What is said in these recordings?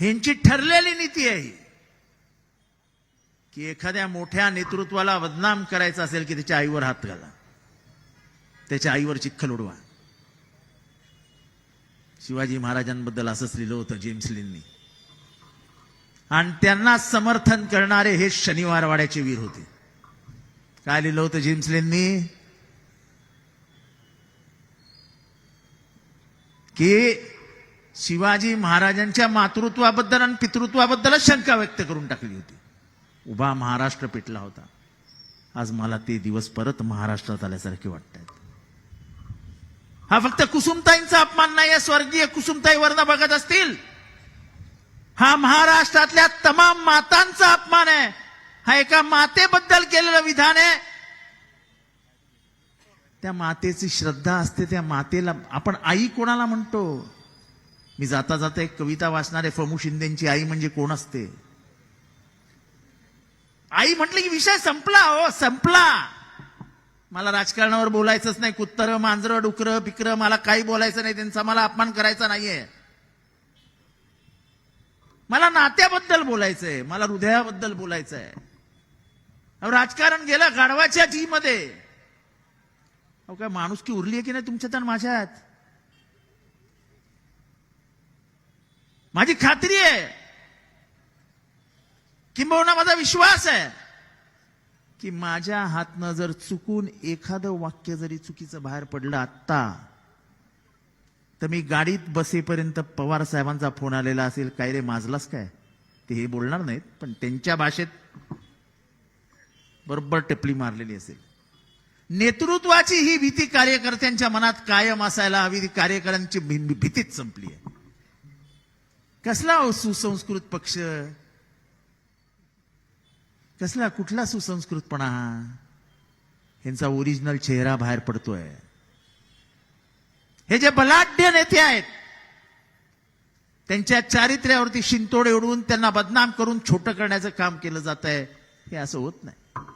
ह्यांची ठरलेली नीती आहे की एखाद्या मोठ्या नेतृत्वाला बदनाम करायचं असेल की त्याच्या आईवर हात घाला त्याच्या आईवर चिखल उडवा. शिवाजी महाराजांबद्दल असंच लिहिलं होतं जेम्स लिननी. आणि त्यांना समर्थन करणारे हे शनिवारवाड्याचे वीर होते. काय लिहिलं होतं जेम्स लिननी? की शिवाजी महाराजांच्या मातृत्वाबद्दल आणि पितृत्वाबद्दलच शंका व्यक्त करून टाकली होती. उभा महाराष्ट्र पेटला होता. आज मला ते दिवस परत महाराष्ट्रात आल्यासारखे वाटत आहेत हा फक्त कुसुमताईंचा अपमान नाही या स्वर्गीय कुसुमताई वर्ण बघत असतील. हा महाराष्ट्रातल्या तमाम मातांचा अपमान आहे. हा एका मातेबद्दल केलेलं विधान आहे. त्या मातेची श्रद्धा असते त्या मातेला आपण आई कोणाला म्हणतो? मी जाता जाता एक कविता वाचणारे फमू शिंदेची आई म्हणजे कोण असते? आई म्हटलं की विषय संपला हो संपला. मला राजकारणावर बोलायचंच नाही. कुत्तर मांजरं डुकरं पिकरं मला काही बोलायचं नाही. त्यांचा मला अपमान करायचा नाहीये. मला नात्याबद्दल बोलायचंय. मला हृदयाबद्दल बोलायचंय. अहो, राजकारण गेलं गाढवाच्या जी मध्ये अहो काय माणूस की उरली आहे की नाही तुमच्यात आणि माझ्यात? माझी खात्री आहे. किंबहुना माझा विश्वास आहे. की माझ्या हातनं जर चुकून एखादं वाक्य जरी चुकीचं बाहेर पडलं आत्ता तर मी गाडीत बसेपर्यंत पवार साहेबांचा फोन आलेला असेल काय रे माजलास काय? ते हे बोलणार नाहीत पण त्यांच्या भाषेत बरोबर टिपली मारलेली असेल. नेतृत्वाची ही भीती कार्यकर्त्यांच्या मनात कायम असायला हवी ती कार्यकर्त्यांची भी- भीतीच संपली आहे. कसला सुसंस्कृत पक्ष? कसला कुठला सुसंस्कृतपणा? हा यांचा ओरिजिनल चेहरा बाहेर पडतोय. हे जे बलाढ्य नेते आहेत त्यांच्या चारित्र्यावरती शिंतोड एवढून त्यांना बदनाम करून छोटं करण्याचं काम केलं जात आहे हे असं होत नाही.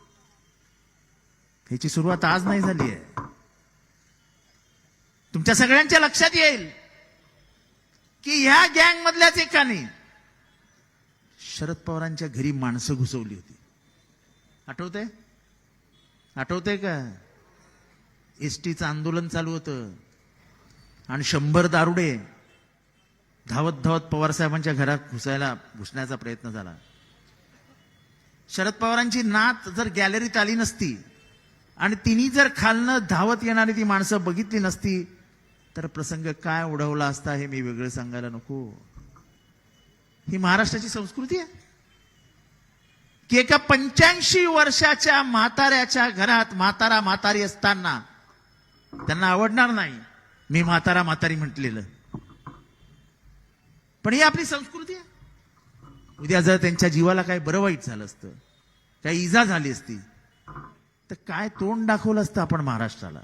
ह्याची सुरुवात आज नाही झाली आहे. तुमच्या सगळ्यांच्या लक्षात येईल. की ह्या गँग मधल्याच एकाने शरद पवारांच्या घरी माणसं घुसवली होती. आठवतंय? आठवतंय का? एस टीचं आंदोलन चालू होतं. आणि शंभर दारुडे धावत धावत पवार साहेबांच्या घरात घुसायला घुसण्याचा प्रयत्न झाला. शरद पवारांची नात जर गॅलरीत आली नसती आणि तिने जर खालनं धावत येणारी ती माणसं बघितली नसती तर प्रसंग काय उडवला असता हे मी वेगळं सांगायला नको. ही महाराष्ट्राची संस्कृती आहे. की एका पंच्याऐंशी वर्षाच्या म्हाताऱ्याच्या घरात म्हातारा म्हातारी असताना त्यांना आवडणार नाही. मी म्हातारा म्हातारी म्हटलेलं. पण ही आपली संस्कृती आहे. उद्या जर त्यांच्या जीवाला काही बरं वाईट झालं असतं काही इजा झाली असती तर काय तोंड दाखवलं असतं आपण महाराष्ट्राला?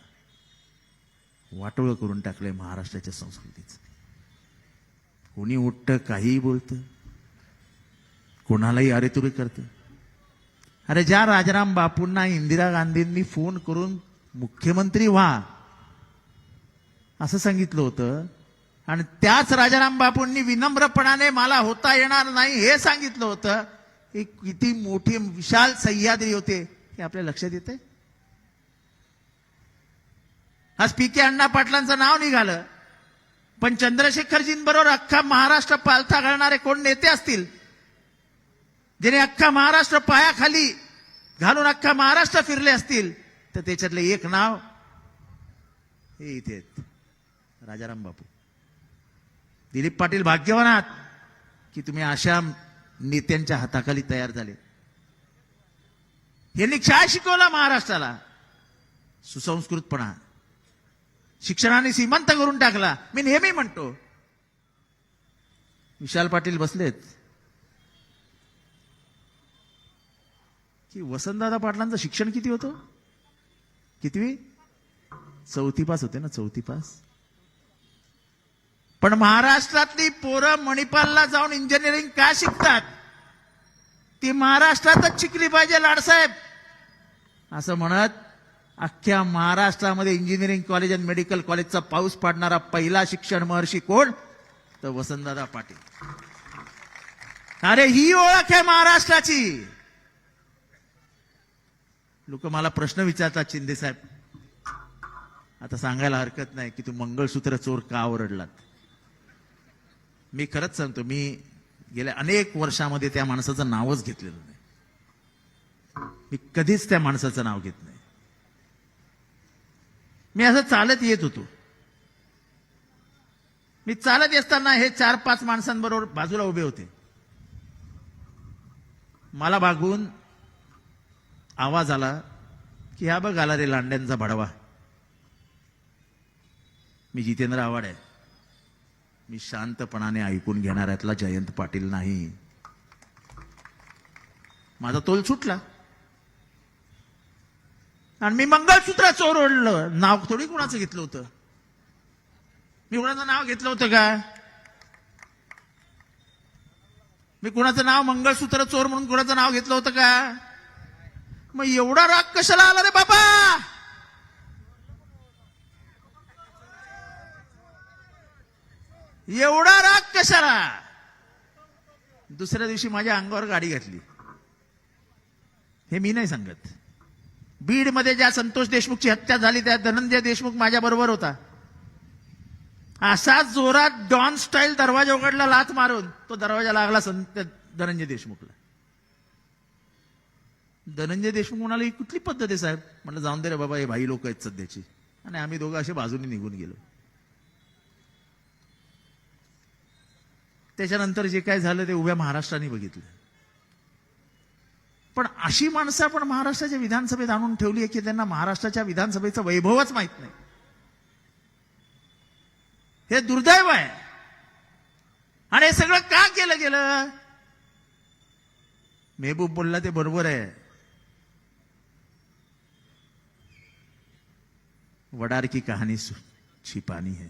वाटोळं करून टाकलंय महाराष्ट्राच्या संस्कृतीचं. कोणी उठतं काहीही बोलतं कोणालाही अरेतुरे करतं. अरे ज्या राजाराम बापूंना इंदिरा गांधींनी फोन करून मुख्यमंत्री व्हा असं सांगितलं होतं आणि त्याच राजाराम बापूंनी विनम्रपणाने मला होता येणार नाही हे सांगितलं होतं ही किती मोठी विशाल सह्याद्री होते हे आपल्या लक्षात येते आज पी के अण्णा पाटलांचं नाव निघालं. पण चंद्रशेखरजींबरोबर अख्खा महाराष्ट्र पालथा घालणारे कोण नेते असतील? ज्याने अख्खा महाराष्ट्र पायाखाली घालून अख्खा महाराष्ट्र फिरले असतील तर त्याच्यातले एक नाव हे इथे राजाराम बापू. दिलीप पाटील भाग्यवान आहात की तुम्ही अशा नेत्यांच्या हाताखाली तयार झाले. यांनी काय शिकवला महाराष्ट्राला. सुसंस्कृतपणा. शिक्षणाने श्रीमंत करून टाकला. मी नेहमी म्हणतो विशाल पाटील बसलेत. की वसंतदादा पाटलांचं शिक्षण किती होतं? कितवी? चौथी पास होते ना चौथी पास पण महाराष्ट्रातली पोरं मणिपालला जाऊन इंजिनिअरिंग का शिकतात? ती महाराष्ट्रातच शिकली पाहिजे लाडसाहेब. असं म्हणत अख्ख्या महाराष्ट्रामध्ये इंजिनिअरिंग कॉलेज आणि मेडिकल कॉलेजचा पाऊस पाडणारा पहिला शिक्षण महर्षी कोण? तर वसंतदादा पाटील. अरे ही ओळख आहे महाराष्ट्राची. लोक मला प्रश्न विचारतात शिंदे साहेब आता सांगायला हरकत नाही की तू मंगळसूत्र चोर का ओरडलात? मी खरंच सांगतो मी गेल्या अनेक वर्षामध्ये त्या माणसाचं नावच घेतलेलं नाही. मी कधीच त्या माणसाचं नाव घेत नाही. मी असं चालत येत होतो. मी चालत असताना हे चार पाच माणसांबरोबर बाजूला उभे होते. मला भागून आवाज आला की हा बघ आला रे लांड्यांचा भडवा. मी जितेंद्र आव्हाड आहे मी शांतपणाने ऐकून घेणाऱ्यातला जयंत पाटील नाही. माझा तोल सुटला. आणि मी मंगळसूत्र चोर ओढलं नाव थोडी कुणाचं घेतलं होतं? मी कुणाचं नाव घेतलं होतं का? मी कुणाचं नाव मंगळसूत्र चोर म्हणून कुणाचं नाव घेतलं होतं का? मग एवढा राग कशाला आला रे बाबा? एवढा राग कशाला? दुसऱ्या दिवशी माझ्या अंगावर गाडी घातली. हे मी नाही सांगत. बीडमध्ये ज्या संतोष देशमुखची हत्या झाली त्या धनंजय देशमुख माझ्या बरोबर होता. असा जोरात डॉन स्टाईल दरवाजा उघडला लात मारून. तो दरवाजा लागला संत धनंजय देशमुखला. धनंजय देशमुख म्हणाले ही कुठली पद्धत आहे साहेब? म्हटलं जाऊन दे रे बाबा हे भाई लोक आहेत सध्याची. आणि आम्ही दोघं असे बाजूने निघून गेलो. त्याच्यानंतर जे काय झालं ते उभ्या महाराष्ट्राने बघितलं. अशी माणसं आपण महाराष्ट्राच्या विधानसभेत आणून ठेवली आहे की त्यांना महाराष्ट्राच्या विधानसभेचं वैभवच माहीत नाही. हे दुर्दैव आहे. आणि हे सगळं का केलं गेलं? मेहबूब बोलला ते बरोबर आहे. वडार की कहाणी छिपानी है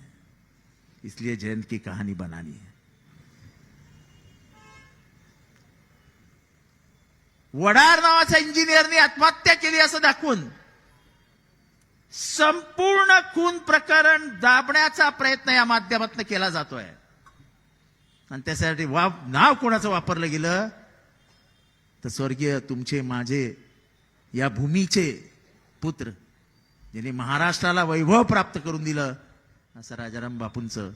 इसलिए जयंत की कहाणी बनानी है. वडार नावाच्या इंजिनियरने आत्महत्या केली असं दाखवून संपूर्ण खून प्रकरण दाबण्याचा प्रयत्न या माध्यमातून केला जातोय. आणि त्यासाठी वा नाव कोणाचं वापरलं गेलं? तर स्वर्गीय तुमचे माझे या भूमीचे पुत्र ज्यांनी महाराष्ट्राला वैभव प्राप्त करून दिलं असं राजाराम बापूंचं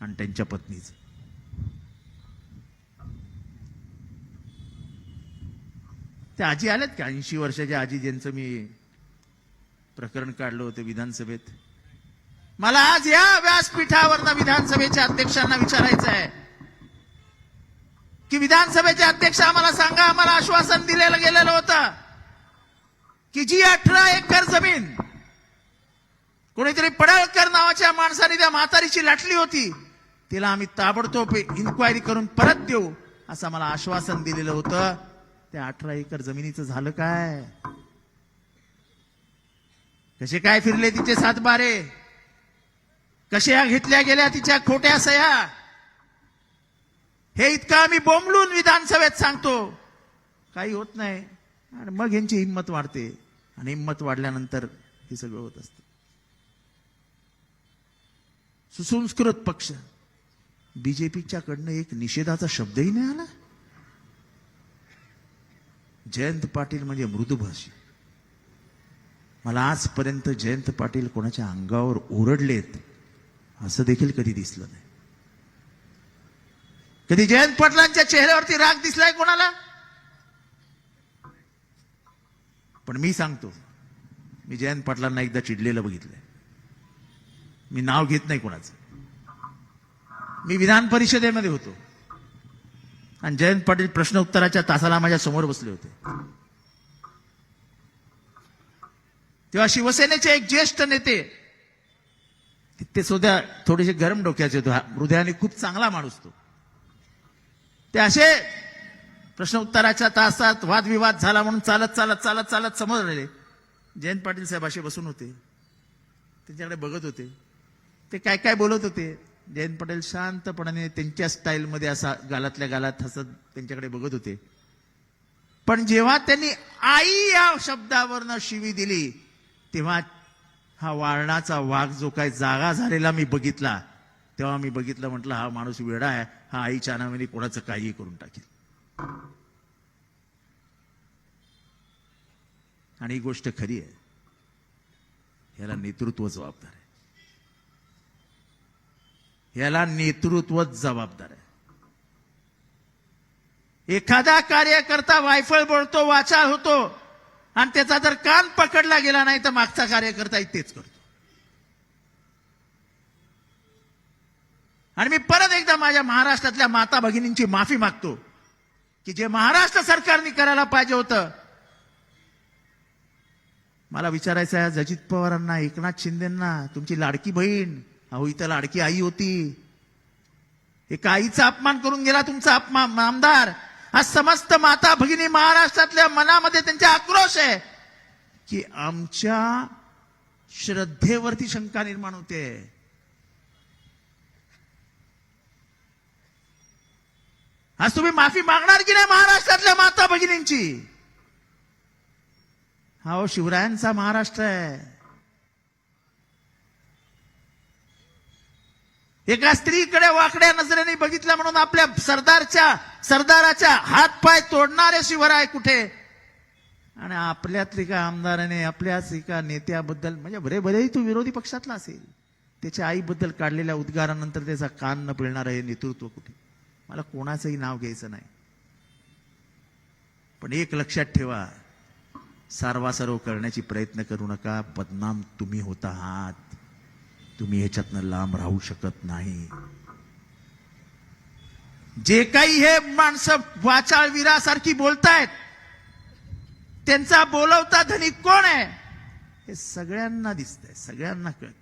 आणि त्यांच्या पत्नीचं. त्या आजी आल्यात का? ऐंशी वर्षाच्या आजी ज्यांचं मी प्रकरण काढलं होतं विधानसभेत. मला आज या व्यासपीठावरनं विधानसभेच्या अध्यक्षांना विचारायचं आहे. की विधानसभेचे अध्यक्ष आम्हाला सांगा आम्हाला आश्वासन दिलेलं गेलेलं होतं की जी अठरा एकर जमीन कोणीतरी पडळकर नावाच्या माणसाने त्या म्हातारीची लाटली होती तिला आम्ही ताबडतोब इन्क्वायरी करून परत देऊ असं मला आश्वासन दिलेलं होतं. त्या अठरा एकर जमिनीचं झालं काय? कसे काय फिरले तिचे सातबारे कशा घेतल्या गेल्या तिच्या खोट्या सह्या? हे इतकं आम्ही बोंबलून विधानसभेत सांगतो. काही होत नाही. आणि मग यांची हिंमत वाढते. आणि हिंमत वाढल्यानंतर हे सगळं होत असतं. सुसंस्कृत पक्ष. बीजेपीच्याकडनं एक निषेधाचा शब्दही नाही आला. जयंत पाटील म्हणजे मृदुभाषी. मला आजपर्यंत जयंत पाटील कोणाच्या अंगावर ओरडलेत असं देखील कधी दिसलं नाही. कधी जयंत पाटलांच्या चेहऱ्यावरती राग दिसलाय कोणाला? पण मी सांगतो मी जयंत पाटलांना एकदा चिडलेलं बघितलंय. मी नाव घेत नाही कोणाचं. मी विधान परिषदेमध्ये होतो. आणि जयंत पाटील प्रश्न उत्तराच्या तासाला माझ्यासमोर बसले होते. तेव्हा शिवसेनेचे एक ज्येष्ठ नेते ते सुद्धा थोडेसे गरम डोक्याचे होते. हृदयाने खूप चांगला माणूस तो. ते असे प्रश्न उत्तराच्या तासात वादविवाद झाला म्हणून चालत चालत चालत चालत समोर आले जयंत पाटील साहेब असे बसून होते. त्यांच्याकडे बघत होते. ते काय काय बोलत होते? जयंत पटेल शांतपणाने त्यांच्या स्टाईलमध्ये असा गालातल्या गालात हसत त्यांच्याकडे बघत होते. पण जेव्हा त्यांनी आई या शब्दावरनं शिवी दिली तेव्हा हा वारणाचा वाघ जो काय जागा झालेला मी बघितला तेव्हा मी बघितलं म्हटलं हा माणूस वेडा आहे हा आईच्या नावाने कोणाचं काही करून टाकेल. आणि ही गोष्ट खरी आहे. याला नेतृत्व जबाबदार आहे. याला नेतृत्वच जबाबदार आहे. एखादा कार्यकर्ता वायफळ बोलतो वाचाळ होतो आणि त्याचा जर कान पकडला गेला नाही तर मागचा कार्यकर्ता तेच करतो. आणि मी परत एकदा माझ्या महाराष्ट्रातल्या माता भगिनींची माफी मागतो की जे महाराष्ट्र सरकारने करायला पाहिजे होतं. मला विचारायचं आहे अजित पवारांना एकनाथ शिंदेना तुमची लाडकी बहीण अहो इथं लाडकी आई होती. एका आईचा अपमान करून गेला तुमचा अपमान आमदार. हा समस्त माता भगिनी महाराष्ट्रातल्या मनामध्ये त्यांचा आक्रोश आहे की आमच्या श्रद्धेवरती शंका निर्माण होते. आज तुम्ही माफी मागणार की नाही महाराष्ट्रातल्या माता भगिनींची? हा शिवरायांचा महाराष्ट्र आहे. एका स्त्रीकडे वाकड्या नजरेने बघितलं म्हणून आपल्या सरदारच्या सरदाराच्या हात पाय तोडणारे शिवराय कुठे? आणि आपल्यातली का आमदाराने आपल्याच एका नेत्याबद्दल म्हणजे बरे बरेही तू विरोधी पक्षातला असेल त्याच्या आईबद्दल काढलेल्या उद्गारानंतर त्याचा कान न पिळणारं हे नेतृत्व कुठे? मला कोणाचंही नाव घ्यायचं नाही. पण एक लक्षात ठेवा सारवासारव करण्याची प्रयत्न करू नका बदनाम तुम्ही होता आहात. तुम्ही ह्याच्यातनं लांब राहू शकत नाही. जे काही हे माणसं वाचाळवीरासारखी बोलतायत त्यांचा बोलवता धनी कोण आहे? हे सगळ्यांना दिसतंय सगळ्यांना कळत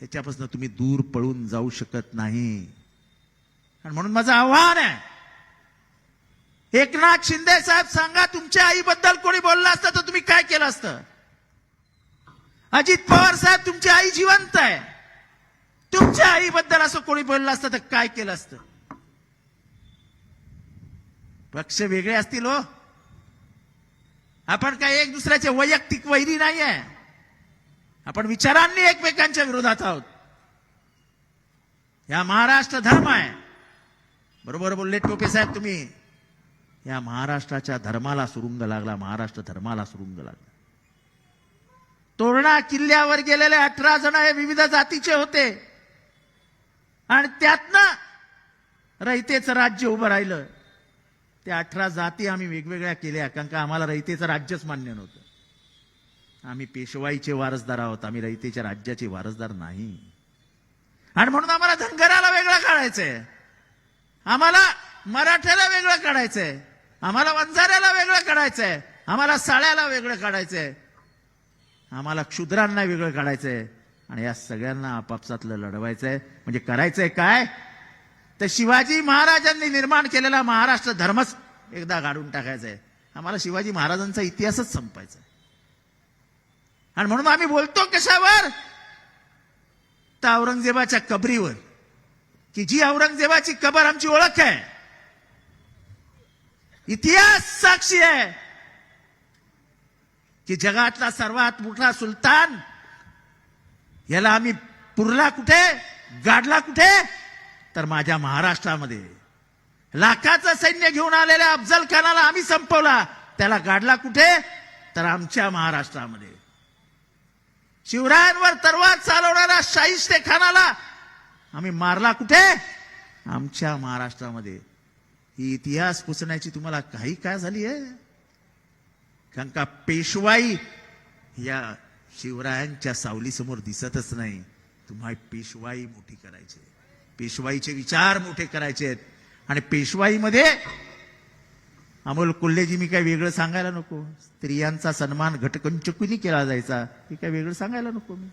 ह्याच्यापासून तुम्ही दूर पळून जाऊ शकत नाही. आणि म्हणून माझं आव्हान आहे एकनाथ शिंदे साहेब सांगा तुमच्या आईबद्दल कोणी बोललं असतं तर तुम्ही काय केलं असतं? अजित पवार साहेब तुमची आई जिवंत आहे. तुमच्या आईबद्दल असं कोणी बोललं असतं तर काय केलं असतं? पक्ष वेगळे असतील हो. आपण काय एक दुसऱ्याचे वैयक्तिक वैरी नाही आहे. आपण विचारांनी एकमेकांच्या विरोधात आहोत. या महाराष्ट्र धर्म आहे. बरोबर बोलले टोपे साहेब तुम्ही. या महाराष्ट्राच्या धर्माला सुरुंग लागला महाराष्ट्र धर्माला सुरुंग लागला. तोरणा किल्ल्यावर गेलेले अठरा जण हे विविध जातीचे होते. आणि त्यातनं रयतेचं राज्य उभं राहिलं. त्या अठरा जाती आम्ही वेगवेगळ्या केल्या कारण का आम्हाला रयतेचं राज्यच मान्य नव्हतं. आम्ही पेशवाईचे वारसदार आहोत आम्ही रयतेच्या राज्याचे वारसदार नाही. आणि म्हणून आम्हाला धनगराला वेगळं काढायचंय. आम्हाला मराठ्याला वेगळं काढायचंय. आम्हाला वंजाऱ्याला वेगळं काढायचंय. आम्हाला साळ्याला वेगळं काढायचंय. आम्हाला क्षुद्रांना वेगळं काढायचंय आणि या सगळ्यांना आपापसातलं लढवायचंय. म्हणजे करायचंय काय? तर शिवाजी महाराजांनी निर्माण केलेला महाराष्ट्र धर्मच एकदा गाडून आहे आम्हाला शिवाजी महाराजांचा इतिहासच संपायचा आहे आणि म्हणून आम्ही बोलतो कशावर? तर औरंगजेबाच्या कबरीवर. की जी औरंगजेबाची कबर आमची ओळख आहे. इतिहास साक्षी आहे. की जगातला सर्वात मोठा सुलतान याला आम्ही पुरला कुठे गाडला कुठे? तर माझ्या महाराष्ट्रामध्ये. लाखाचं सैन्य घेऊन आलेल्या अफजल खानाला आम्ही संपवला. त्याला गाडला कुठे? तर आमच्या महाराष्ट्रामध्ये. शिवरायांवर तरवार चालवणाऱ्या शाहिस्ते खानाला आम्ही मारला कुठे? आमच्या महाराष्ट्रामध्ये. ही इतिहास पुसण्याची तुम्हाला काही काय झाली आहे? कारण का पेशवाई या शिवरायांच्या सावलीसमोर दिसतच नाही. तुम्हाला पेशवाई मोठी करायची आहे. पेशवाईचे विचार मोठे करायचे आहेत. आणि पेशवाईमध्ये अमोल कोल्हेजी मी काय वेगळं सांगायला नको. स्त्रियांचा सन्मान घटकंचुकीने केला जायचा. हे काय वेगळं सांगायला नको मी.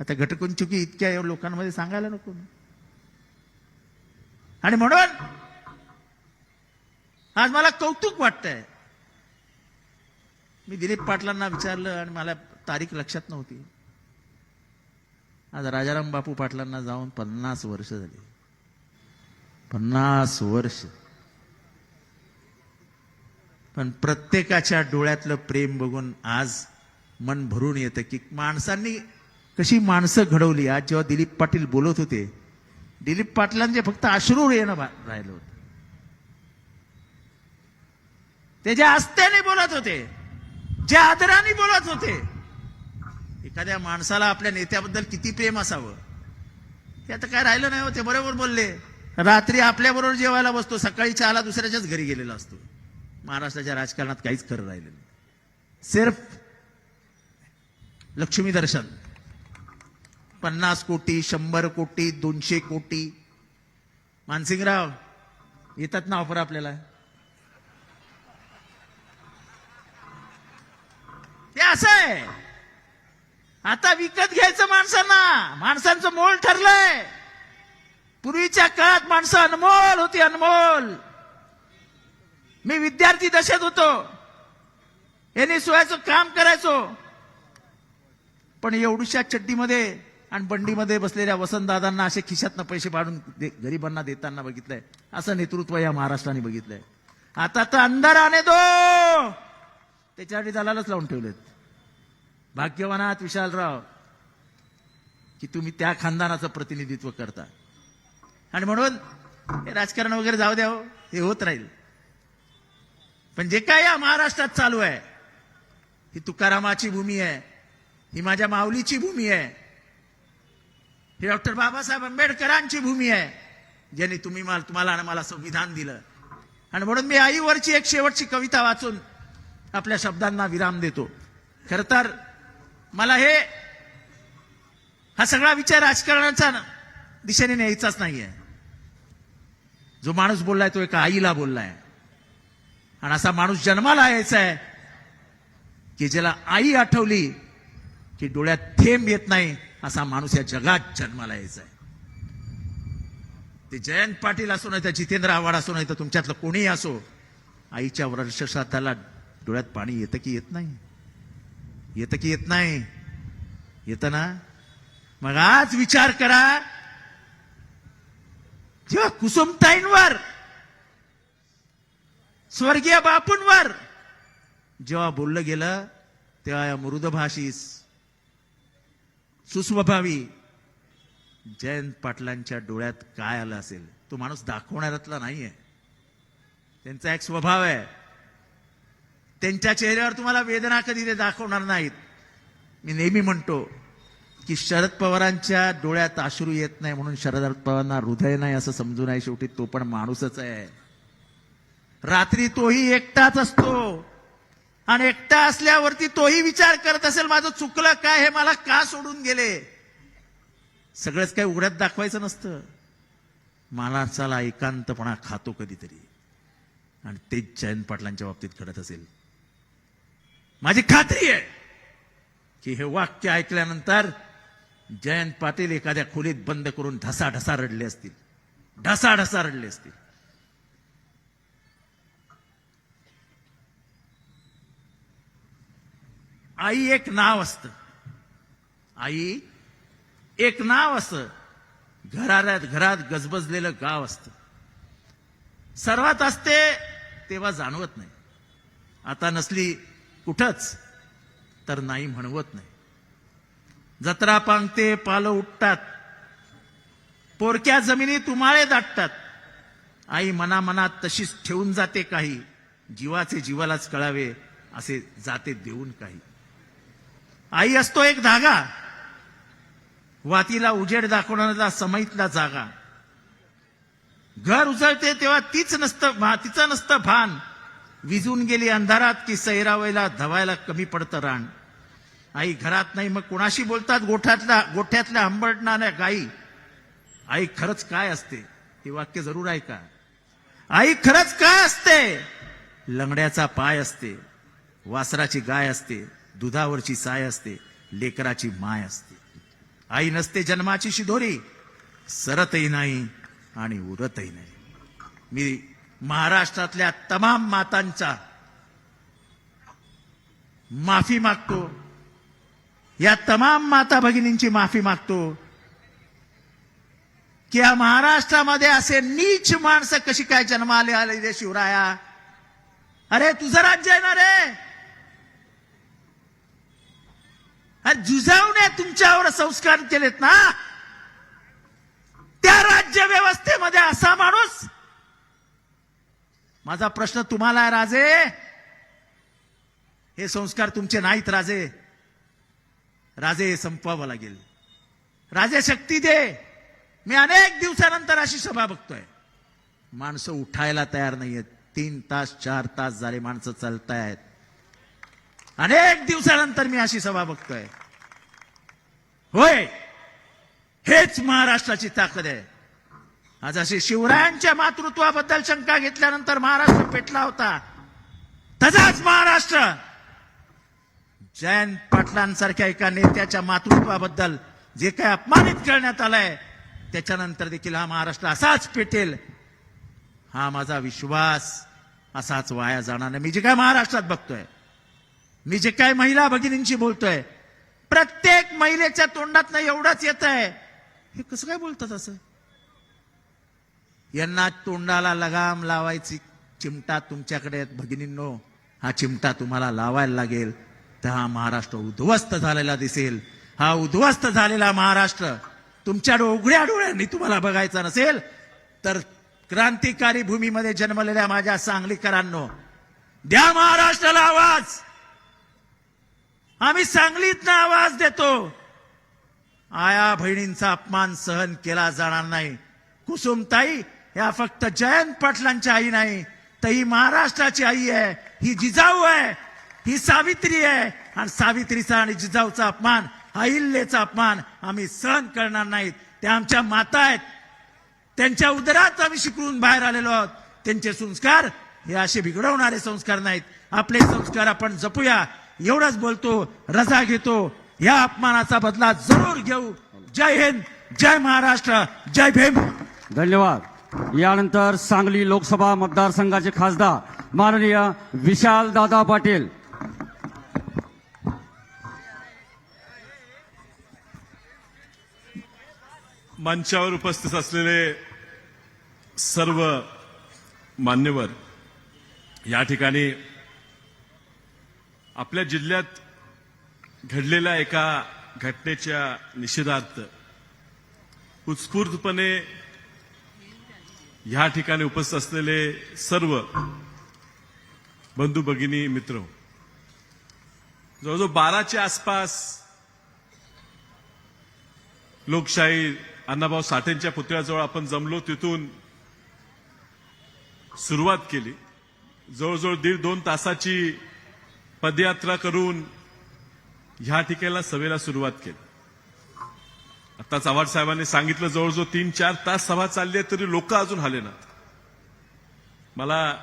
आता घटकंचुकी इतक्या लोकांमध्ये सांगायला नको मी. आणि म्हणून आज मला कौतुक वाटतंय. मी दिलीप पाटलांना विचारलं आणि मला तारीख लक्षात नव्हती. आज राजाराम बापू पाटलांना जाऊन पन्नास वर्ष झाली. पन्नास वर्ष. पण प्रत्येकाच्या डोळ्यातलं प्रेम बघून आज मन भरून येतं की माणसांनी कशी माणसं घडवली. आज जेव्हा दिलीप पाटील बोलत होते दिलीप पाटलांचे फक्त अश्रू येणं राहिलं होतं. त्याच्या आस्त्याने बोलत होते. ज्या आदराने बोलत होते एखाद्या माणसाला आपल्या नेत्याबद्दल किती प्रेम असावं? ते आता काय राहिलं नाही हो ते बरोबर बोलले. रात्री आपल्याबरोबर जेवायला बसतो सकाळी चहाला दुसऱ्याच्याच घरी गेलेला असतो. महाराष्ट्राच्या राजकारणात काहीच खरं राहिलं नाही. सिर्फ लक्ष्मी दर्शन. पन्नास कोटी शंभर कोटी दोनशे कोटी. मानसिंगराव येतात ना ऑफर आपल्याला? ते असं आहे. आता विकत घ्यायचं माणसांना. माणसांचं मोल ठरलंय. पूर्वीच्या काळात माणसं अनमोल होती अनमोल. मी विद्यार्थी दशेत होतो. यांनी सोयाचं काम करायचो. पण एवढ्याशा चड्डीमध्ये आणि बंडीमध्ये बसलेल्या वसंतदादांना असे खिशातनं पैसे पाडून दे- गरिबांना देताना बघितलंय. असं नेतृत्व या महाराष्ट्राने बघितलंय. आता तर अंधाराने दो! त्याच्यासाठी दलालच लावून ठेवलेत. भाग्यवान आहात विशालराव की तुम्ही त्या खानदानाचं प्रतिनिधित्व करता. आणि म्हणून हे राजकारण वगैरे जाऊ द्या हो, हे होत राहील. पण जे काय या महाराष्ट्रात चालू आहे ही तुकारामाची भूमी आहे ही माझ्या माऊलीची भूमी आहे ही डॉक्टर बाबासाहेब आंबेडकरांची भूमी आहे ज्यांनी तुम्ही मला तुम्हाला आणि मला संविधान दिलं. आणि म्हणून मी आईवरची एक शेवटची कविता वाचून आपल्या शब्दांना विराम देतो. खर तर मला हे हा सगळा विचार राजकारणाचा दिशेने न्यायचाच नाहीये. जो माणूस बोललाय तो एका आईला बोललाय. आणि असा माणूस जन्माला यायचा आहे की ज्याला आई आठवली की डोळ्यात थेंब येत नाही असा माणूस या जगात जन्माला यायचा आहे. ते जयंत पाटील असो नाही तर जितेंद्र आव्हाड असो नाही तर तुमच्यातलं कोणीही असो आईच्या वर्षश्राद्धाला डोळ्यात पाणी येतं की येत नाही? येतं की येत नाही? येतं ना? मग आज विचार करा. जेव्हा कुसुमताईंवर स्वर्गीय बापूंवर जेव्हा बोललं गेलं तेव्हा या मृदभाषीस सुस्वभावी जयंत पाटलांच्या डोळ्यात काय आलं असेल? तो माणूस दाखवणाऱ्यातला नाहीये. त्यांचा एक स्वभाव आहे. त्यांच्या चेहऱ्यावर तुम्हाला वेदना कधी ते दाखवणार नाहीत. मी नेहमी म्हणतो की शरद पवारांच्या डोळ्यात अश्रू येत नाही म्हणून शरद पवारांना हृदय नाही असं समजू नाही शेवटी तो पण माणूसच आहे. रात्री तोही एकटाच असतो. आणि एकटा असल्यावरती तोही विचार करत असेल माझं चुकलं काय हे मला का सोडून गेले? सगळंच काही उघड्यात दाखवायचं नसतं. माणसाला एकांतपणा खातो कधीतरी. आणि तेच जयंत पाटलांच्या बाबतीत घडत असेल. माझी खात्री आहे की हे वाक्य ऐकल्यानंतर जयंत पाटील एखाद्या खोलीत बंद करून ढसा ढसा रडले असतील. ढसा ढसा रडले असतील. आई एक नाव असतं. आई एक नाव असतं घरात घरात गजबजलेलं गाव असतं. सर्वात असते तेव्हा जाणवत नाही. आता नसली कुठंच तर नाही म्हणवत नाही. जत्रा पांगते पालं उठतात. पोरक्या जमिनी तुम्हाळे दाटतात. आई मनामनात तशीच ठेवून जाते काही. जीवाचे जीवालाच कळावे असे जाते देऊन काही. आई असतो एक धागा. वातीला उजेड दाखवणारा समईतला जागा. घर उजळते तेव्हा तीच नसतं भा- तिचं नसतं भान. विजून गेली अंधारात की सैरावायला धवायला कमी पडतं रान. आई घरात नाही मग कोणाशी बोलतात? गोठ्यातल्या गोठ्यातल्या हंबरणाऱ्या गाई. आई खरंच काय असते? हे वाक्य जरूर ऐका. आई खरंच काय असते? लंगड्याचा पाय असते वासराची गाय असते दुधावरची साय असते लेकराची माय असते. आई नसते जन्माची शिदोरी सरतही नाही आणि उरतही नाही. मी महाराष्ट्रातल्या तमाम मातांचा माफी मागतो. या तमाम माता भगिनींची माफी मागतो. की या महाराष्ट्रामध्ये असे नीच माणसं कशी काय जन्माले आले रे शिवराया? अरे तुझं राज्य आहे ना रे? अरे जुजावने तुमच्यावर संस्कार केलेत ना? त्या राज्य व्यवस्थेमध्ये असा माणूस माझा प्रश्न तुम्हाला आहे राजे. हे संस्कार तुमचे नाहीत राजे. राजे हे संपवावं लागेल. राजे शक्ती दे. मी अनेक दिवसानंतर अशी सभा बघतोय. माणसं उठायला तयार नाहीयेत. तीन तास चार तास झाले माणसं चालतायत. अनेक दिवसानंतर मी अशी सभा बघतोय. होय हेच महाराष्ट्राची ताकद आहे. आज अशी शिवरायांच्या मातृत्वाबद्दल शंका घेतल्यानंतर महाराष्ट्र पेटला होता. तसाच महाराष्ट्र जयंत पाटलांसारख्या एका नेत्याच्या मातृत्वाबद्दल जे काही अपमानित करण्यात आलंय त्याच्यानंतर देखील हा महाराष्ट्र असाच पेटेल. हा माझा विश्वास असाच वाया जाणार नाही. मी जे काय महाराष्ट्रात बघतोय मी जे काय महिला भगिनींशी बोलतोय प्रत्येक महिलेच्या तोंडात एवढंच येत आहे हे कसं काय बोलतात असं? यांना तोंडाला लगाम लावायची चिमटा तुमच्याकडे भगिनींनो हा चिमटा तुम्हाला लावायला लागेल. तर हा महाराष्ट्र उद्ध्वस्त झालेला दिसेल. हा उद्ध्वस्त झालेला महाराष्ट्र तुमच्या उघड्या डोळ्यांनी तुम्हाला बघायचा नसेल तर क्रांतिकारी भूमीमध्ये जन्मलेल्या माझ्या सांगलीकरांनो द्या महाराष्ट्राला आवाज. आम्ही सांगलीतनं आवाज देतो. आया बहिणींचा अपमान सहन केला जाणार नाही. कुसुमताई या फक्त जयंत पाटलांची आई नाही तर ही महाराष्ट्राची आई आहे. ही जिजाऊ आहे. ही सावित्री आहे. आणि सावित्रीचा आणि जिजाऊचा अपमान अहिल्याचा अपमान आम्ही सहन करणार नाहीत. त्या आमच्या माता आहेत. त्यांच्या उदरात आम्ही शिकवून बाहेर आलेलो आहोत. त्यांचे संस्कार हे असे बिघडवणारे संस्कार नाहीत. आपले संस्कार आपण जपूया. एवढंच बोलतो रजा घेतो. या अपमानाचा बदला जरूर घेऊ. जय हिंद जय महाराष्ट्र जय भीम. धन्यवाद. यानंतर सांगली लोकसभा मतदारसंघाचे खासदार माननीय विशाल दादा पाटील. मंचावर उपस्थित असलेले सर्व मान्यवर या ठिकाणी आपल्या जिल्ह्यात घडलेल्या एका घटनेच्या निषेधार्थ उत्स्फूर्तपणे या ठिकाणी उपस्थित असलेले सर्व बंधू भगिनी मित्र. जवळजवळ बाराच्या आसपास लोकशाही अण्णाभाऊ साठेंच्या पुतळ्याजवळ आपण जमलो तिथून सुरुवात केली. जवळजवळ दीड दोन तासाची पदयात्रा करून ह्या ठिकाणी सभेला सुरुवात केली. आता चव्हाण साहेबांनी सांगितलं जवळजवळ तीन चार तास सभा चालली आहे तरी लोक अजून आले ना मला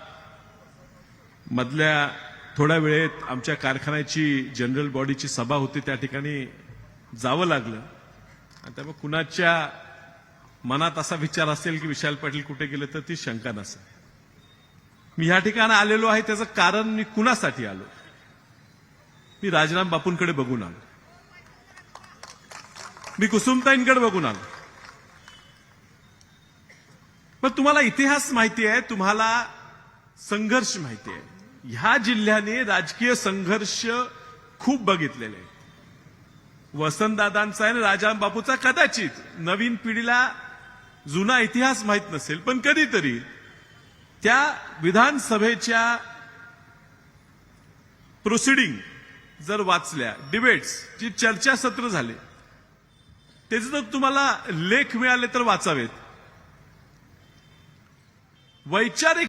मधल्या थोड्या वेळेत आमच्या कारखान्याची जनरल बॉडीची सभा होती त्या ठिकाणी जावं लागलं. आणि त्यामुळे कुणाच्या मनात असा विचार असेल की विशाल पाटील कुठे गेले तर ती शंका नसेल. मी ह्या ठिकाणी आलेलो आहे त्याचं कारण मी कुणासाठी आलो? मी राजराम बापूंकडे बघून आलो. मी कुसुमताईंकडे बघून आलो. पण तुम्हाला इतिहास माहिती आहे तुम्हाला संघर्ष माहिती आहे. ह्या जिल्ह्याने राजकीय संघर्ष खूप बघितलेले आहेत. वसंतदादांचा आणि राजाराम बापूचा कदाचित नवीन पिढीला जुना इतिहास माहीत नसेल पण कधीतरी त्या विधानसभेच्या प्रोसिडिंग जर वाचल्या डिबेट्स जी चर्चासत्र झाले त्याचे जर तुम्हाला लेख मिळाले तर वाचावेत. वैचारिक